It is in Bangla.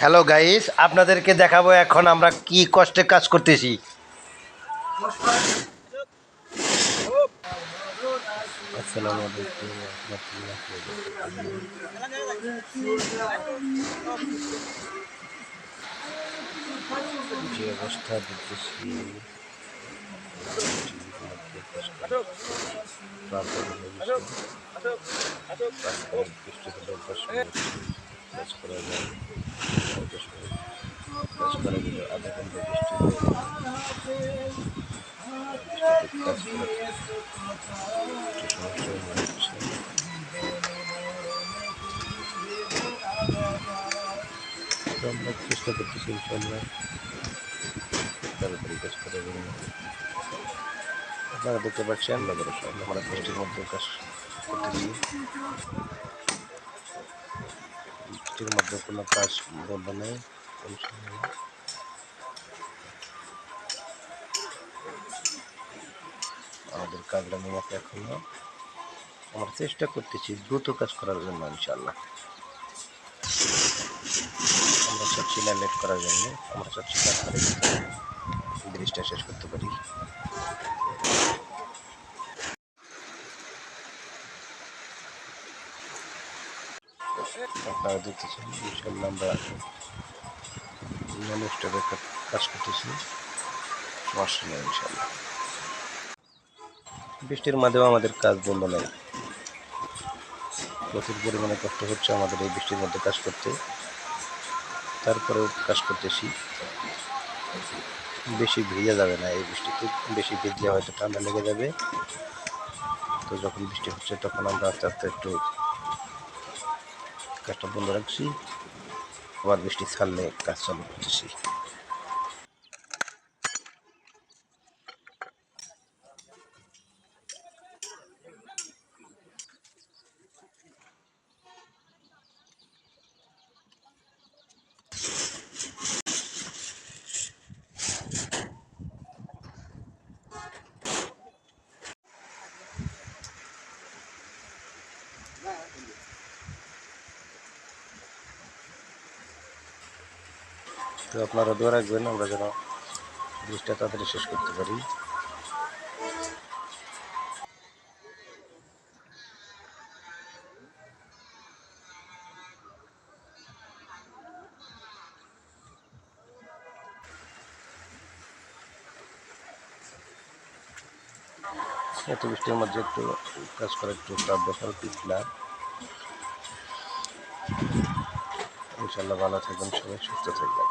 হ্যালো গাইস আপনাদেরকে দেখাবো এখন আমরা কি কষ্টে কাজ করতেছি। কাজ করা যায়। কাজ করা গেলে আধা ঘণ্টা করা আমরা চেষ্টা করতেছি ইনশাল্লাহ তাড়াতাড়ি কাজ করার জন্য আপনারা দেখতে পাচ্ছেন আমরা বৃষ্টির মধ্যে কাজ করতেছি। বৃষ্টির মধ্যে কোনো কাজ বন্ধ নেই আমাদের কাজটা নেই এখনও। আমরা চেষ্টা করতেছি দ্রুত কাজ করার জন্য ইনশাল্লাহ আমরা চাচ্ছি না লেট করার জন্য, আমরা চাচ্ছি তাড়াতাড়ি ব্রিজটা শেষ করতে পারি। আপনারা দেখতেছেন কাজ করতেছি। সমস্যা নেই ইনশাল্লাহ বৃষ্টির মাধ্যমে আমাদের কাজ বন্ধ নেই। প্রচুর পরিমাণে কষ্ট হচ্ছে আমাদের এই বৃষ্টির মধ্যে কাজ করতে। তারপরেও কাজ করতেছি। বেশি ভিজে যাবে না এই বৃষ্টিতে বেশি ভিজলে হয়তো ঠান্ডা লেগে যাবে। তো যখন বৃষ্টি হচ্ছে তখন আমরা আস্তে আস্তে একটু কাজটা বন্ধ রাখছি। আবার বৃষ্টি ছাড়লে কাজ চালু করতেছি। তো আপনারা দোয়া রাখবেন, আমরা যেন বৃষ্টিটা তাড়াতাড়ি শেষ করতে পারি। এত বৃষ্টির মধ্যে একটু কাজ করা একটু চাপ ব্যাপার পিছলা ইনশাল্লাহ ভালো থাকবেন, সবাই সুস্থ থাকবেন।